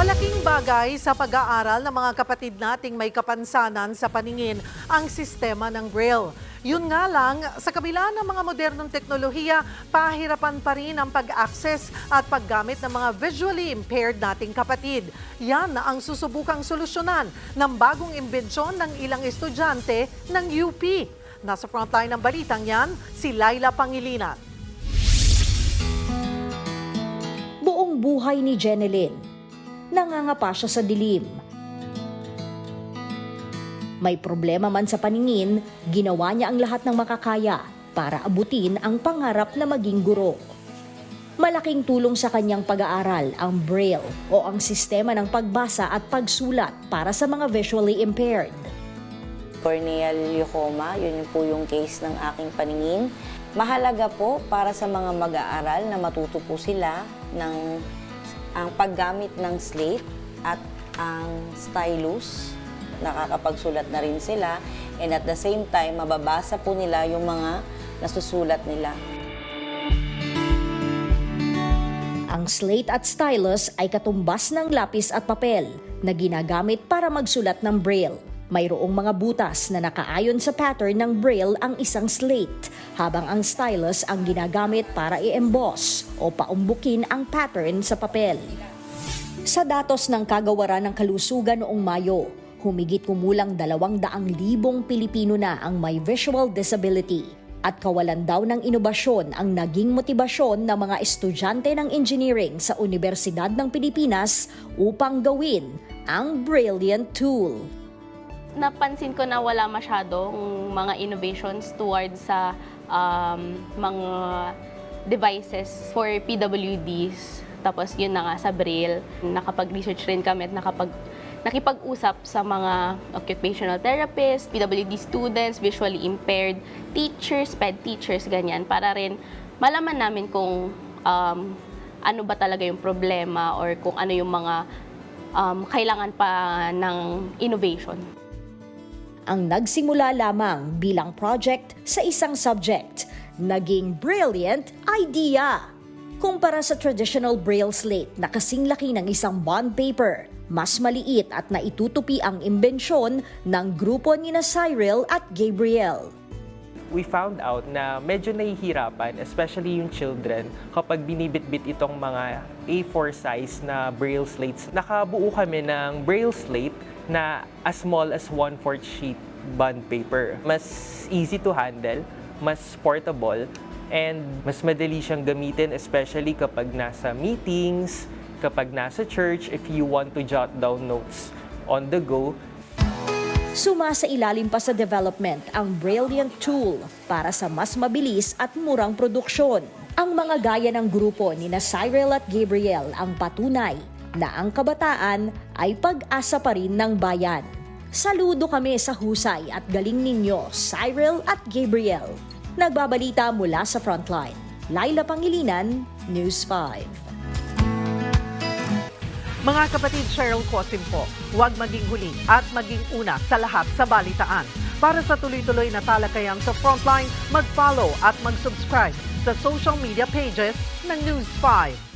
Malaking bagay sa pag-aaral ng mga kapatid nating may kapansanan sa paningin ang sistema ng Braille. Yun nga lang, sa kabila ng mga modernong teknolohiya, pahirapan pa rin ang pag-access at paggamit ng mga visually impaired nating kapatid. Yan ang susubukang solusyonan ng bagong imbensyon ng ilang estudyante ng UP. Nasa frontline ng balitang yan, si Laila Pangilinan. Buong buhay ni Jeneline. Nangangapa siya sa dilim. May problema man sa paningin, ginawa niya ang lahat ng makakaya para abutin ang pangarap na maging guro. Malaking tulong sa kanyang pag-aaral ang Braille o ang sistema ng pagbasa at pagsulat para sa mga visually impaired. corneal leucoma, yun po yung case ng aking paningin. Mahalaga po para sa mga mag-aaral na matuto po sila ng ang paggamit ng slate at ang stylus. Nakakapagsulat na rin sila and at the same time, mababasa po nila yung mga nasusulat nila. Ang slate at stylus ay katumbas ng lapis at papel na ginagamit para magsulat ng braille. Mayroong mga butas na nakaayon sa pattern ng braille ang isang slate, habang ang stylus ang ginagamit para i-emboss o paumbukin ang pattern sa papel. Sa datos ng kagawaran ng kalusugan noong Mayo, humigit kumulang 200,000 Pilipino na ang may visual disability at kawalan daw ng inobasyon ang naging motibasyon ng mga estudyante ng engineering sa Universidad ng Pilipinas upang gawin ang brilliant tool. Napansin ko na wala masyadong mga innovations towards sa um, mga devices for PWDs. Tapos yun na nga sa Braille, nakapag-research rin kami at nakapag nakipag-usap sa mga occupational therapists, PWD students, visually impaired teachers, ped teachers, ganyan, para rin malaman namin kung um, ano ba talaga yung problema or kung ano yung mga um, kailangan pa ng innovation. Ang nagsimula lamang bilang project sa isang subject, naging brilliant idea. Kumpara sa traditional braille slate na kasing laki ng isang bond paper, mas maliit at naitutupi ang imbensyon ng grupo ni na Cyril at Gabriel. we found out na medyo nahihirapan, especially yung children, kapag binibitbit itong mga A4 size na braille slates. Nakabuo kami ng braille slate na as small as 1 4 sheet bond paper. Mas easy to handle, mas portable, and mas madali siyang gamitin, especially kapag nasa meetings, kapag nasa church, if you want to jot down notes on the go, Sumasa ilalim pa sa development ang Brilliant Tool para sa mas mabilis at murang produksyon. Ang mga gaya ng grupo ni na Cyril at Gabriel ang patunay na ang kabataan ay pag-asa pa rin ng bayan. Saludo kami sa husay at galing ninyo, Cyril at Gabriel. Nagbabalita mula sa Frontline. Laila Pangilinan, News 5. Mga kapatid Cheryl Cosim po, huwag maging huli at maging una sa lahat sa balitaan. Para sa tuloy-tuloy na talakayan sa Frontline, mag-follow at mag-subscribe sa social media pages ng News 5.